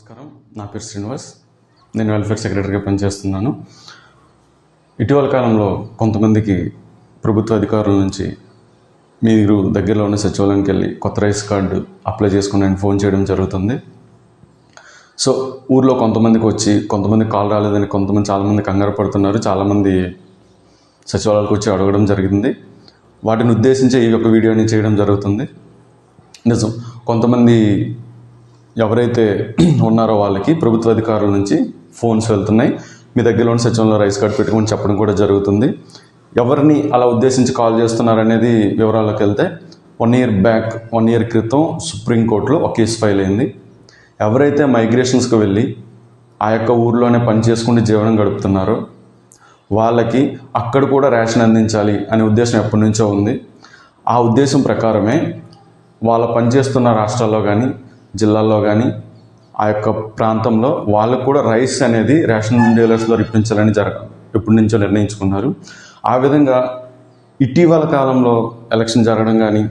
నమస్కారం. నా పేరు శ్రీనివాస్. నేను వెల్ఫేర్ సెక్రటరీగా పనిచేస్తున్నాను. ఇటీవల కాలంలో కొంతమందికి ప్రభుత్వ అధికారుల నుంచి మీరు దగ్గరలో ఉన్న సచివాలయానికి వెళ్ళి కొత్త రైస్ కార్డు అప్లై చేసుకుని ఫోన్ చేయడం జరుగుతుంది. సో ఊర్లో కొంతమందికి వచ్చి కొంతమంది కాల్ రాలేదని కొంతమంది చాలామంది కంగారు పడుతున్నారు. చాలామంది సచివాలయాలకు వచ్చి అడగడం జరిగింది. వాటిని ఉద్దేశించి ఈ యొక్క వీడియోని చేయడం జరుగుతుంది. నిజం. కొంతమంది ఎవరైతే ఉన్నారో వాళ్ళకి ప్రభుత్వ అధికారుల నుంచి ఫోన్స్ వెళ్తున్నాయి. మీ దగ్గరలో ఉన్న సచివంలో రైస్ కార్డ్ పెట్టుకొని చెప్పడం కూడా జరుగుతుంది. ఎవరిని అలా ఉద్దేశించి కాల్ చేస్తున్నారనేది వివరాల్లోకి వెళ్తే one year back one year క్రితం సుప్రీంకోర్టులో ఒక కేసు ఫైల్ అయింది. ఎవరైతే మైగ్రేషన్స్కి వెళ్ళి ఆ యొక్క ఊర్లోనే పని చేసుకుంటూ జీవనం గడుపుతున్నారో వాళ్ళకి అక్కడ కూడా రేషన్ అందించాలి అనే ఉద్దేశం ఎప్పటి నుంచో ఉంది. ఆ ఉద్దేశం ప్రకారమే వాళ్ళ పనిచేస్తున్న రాష్ట్రాల్లో కానీ జిల్లాల్లో కానీ ఆ యొక్క ప్రాంతంలో వాళ్ళకు కూడా రైస్ అనేది రేషన్ డీలర్స్లో ఇప్పించాలని జరగ ఎప్పటి నుంచో నిర్ణయించుకున్నారు. ఆ విధంగా ఇటీవల కాలంలో ఎలక్షన్ జరగడం కానీ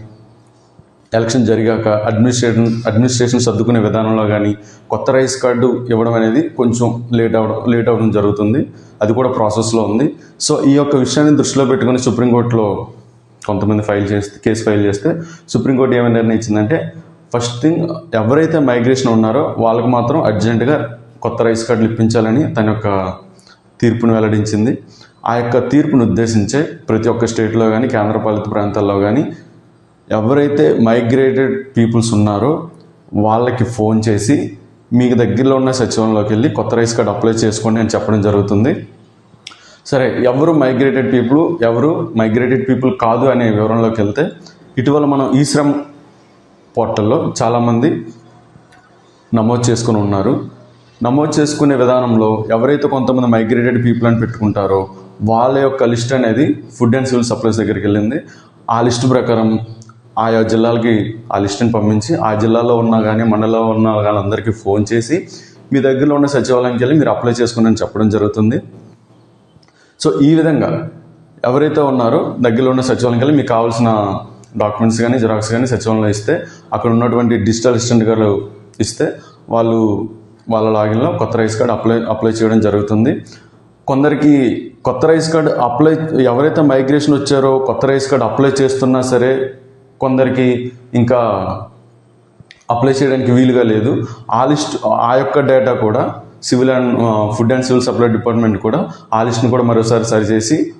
ఎలక్షన్ జరిగాక అడ్మినిస్ట్రేషన్ అడ్మినిస్ట్రేషన్ సర్దుకునే విధానంలో కానీ కొత్త రైస్ కార్డు ఇవ్వడం అనేది కొంచెం లేట్ అవడం లేట్ అవ్వడం జరుగుతుంది. అది కూడా ప్రాసెస్లో ఉంది. సో ఈ యొక్క విషయాన్ని దృష్టిలో పెట్టుకుని సుప్రీంకోర్టులో కొంతమంది ఫైల్ చేస్తే కేసు ఫైల్ చేస్తే సుప్రీంకోర్టు ఏమైనా నిర్ణయించిందంటే ఫస్ట్ థింగ్ ఎవరైతే మైగ్రేషన్ ఉన్నారో వాళ్ళకు మాత్రం అర్జెంటుగా కొత్త రైస్ కార్డులు ఇప్పించాలని తన యొక్క తీర్పును వెల్లడించింది. ఆ యొక్క తీర్పును ఉద్దేశించే ప్రతి ఒక్క స్టేట్లో కానీ కేంద్రపాలిత ప్రాంతాల్లో కానీ ఎవరైతే మైగ్రేటెడ్ పీపుల్స్ ఉన్నారో వాళ్ళకి ఫోన్ చేసి మీకు దగ్గరలో ఉన్న సచివాలయంలోకి వెళ్ళి కొత్త రైస్ కార్డ్ అప్లై చేసుకోండి అని చెప్పడం జరుగుతుంది. సరే ఎవరు మైగ్రేటెడ్ పీపుల్ ఎవరు మైగ్రేటెడ్ పీపుల్ కాదు అనే వివరంలోకి వెళ్తే ఇటీవల మనం ఈ శ్రమ్ పోర్టల్లో చాలామంది నమోదు చేసుకుని ఉన్నారు. నమోదు చేసుకునే విధానంలో ఎవరైతే కొంతమంది మైగ్రేటెడ్ పీపుల్ అని పెట్టుకుంటారో వాళ్ళ యొక్క లిస్ట్ అనేది ఫుడ్ అండ్ సివిల్ సప్లైస్ దగ్గరికి వెళ్ళింది. ఆ లిస్ట్ ప్రకారం ఆయా జిల్లాలకి ఆ లిస్టుని పంపించి ఆ జిల్లాలో ఉన్నా కానీ మండలంలో ఉన్న కానీ అందరికీ ఫోన్ చేసి మీ దగ్గరలో ఉన్న సచివాలయానికి వెళ్ళి మీరు అప్లై చేసుకుని చెప్పడం జరుగుతుంది. సో ఈ విధంగా ఎవరైతే ఉన్నారో దగ్గరలో ఉన్న సచివాలయంకి వెళ్ళి మీకు కావాల్సిన డాక్యుమెంట్స్ కానీ జిరాక్స్ కానీ సచివాలయంలో ఇస్తే అక్కడ ఉన్నటువంటి డిజిటల్ అసిస్టెంట్ గారు ఇస్తే వాళ్ళు వాళ్ళ లాగిన్లో కొత్త రైస్ కార్డ్ అప్లై అప్లై చేయడం జరుగుతుంది. కొందరికి కొత్త రైస్ కార్డ్ అప్లై ఎవరైతే మైగ్రేషన్ వచ్చారో కొత్త రైస్ కార్డ్ అప్లై చేస్తున్నా సరే కొందరికి ఇంకా అప్లై చేయడానికి వీలుగా లేదు. ఆ లిస్ట్ ఆ యొక్క డేటా కూడా civil and food and civil supply department కూడా ఆ లిస్ట్ని కూడా మరోసారి సరిచేసి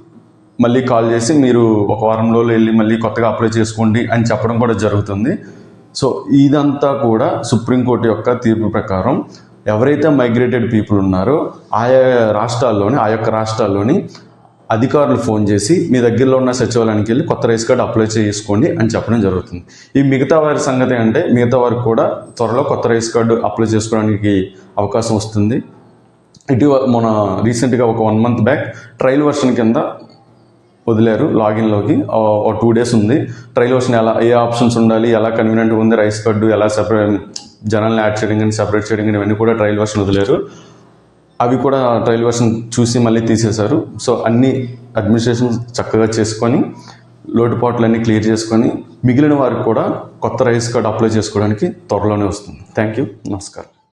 మళ్ళీ కాల్ చేసి మీరు ఒక వారం రోజులు వెళ్ళి మళ్ళీ కొత్తగా అప్లై చేసుకోండి అని చెప్పడం కూడా జరుగుతుంది. సో ఇదంతా కూడా సుప్రీంకోర్టు యొక్క తీర్పు ప్రకారం ఎవరైతే మైగ్రేటెడ్ పీపుల్ ఉన్నారో ఆయా రాష్ట్రాల్లోని ఆ యొక్క రాష్ట్రాల్లోని అధికారులు ఫోన్ చేసి మీ దగ్గరలో ఉన్న సచివాలయానికి వెళ్ళి కొత్త రైస్ కార్డు అప్లై చేసుకోండి అని చెప్పడం జరుగుతుంది. ఈ మిగతా వారి సంగతి అంటే మిగతా వారికి కూడా త్వరలో కొత్త రైస్ కార్డు అప్లై చేసుకోవడానికి అవకాశం వస్తుంది. ఇటీవల మన రీసెంట్గా ఒక one month back trial version కింద వదిలేరు లాగిన్లోకి. ఒక టూ డేస్ ఉంది. ట్రైల్ వచ్చిన ఎలా ఏ ఆప్షన్స్ ఉండాలి ఎలా కన్వీనియంట్గా ఉంది రైస్ కార్డు ఎలా సెపరేట్ జనాల్ని యాడ్ చేయడం కానీ సెపరేట్ చేయడం కానీ ఇవన్నీ కూడా ట్రైల్ వర్షన్ వదిలేరు. అవి కూడా ట్రైల్ వర్షన్ చూసి మళ్ళీ తీసేశారు. సో అన్ని అడ్మినిస్ట్రేషన్ చక్కగా చేసుకొని లోటుపాట్లన్నీ క్లియర్ చేసుకొని మిగిలిన వారికి కూడా కొత్త రైస్ కార్డు అప్లై చేసుకోవడానికి త్వరలోనే వస్తుంది. థ్యాంక్ యూ నమస్కారం.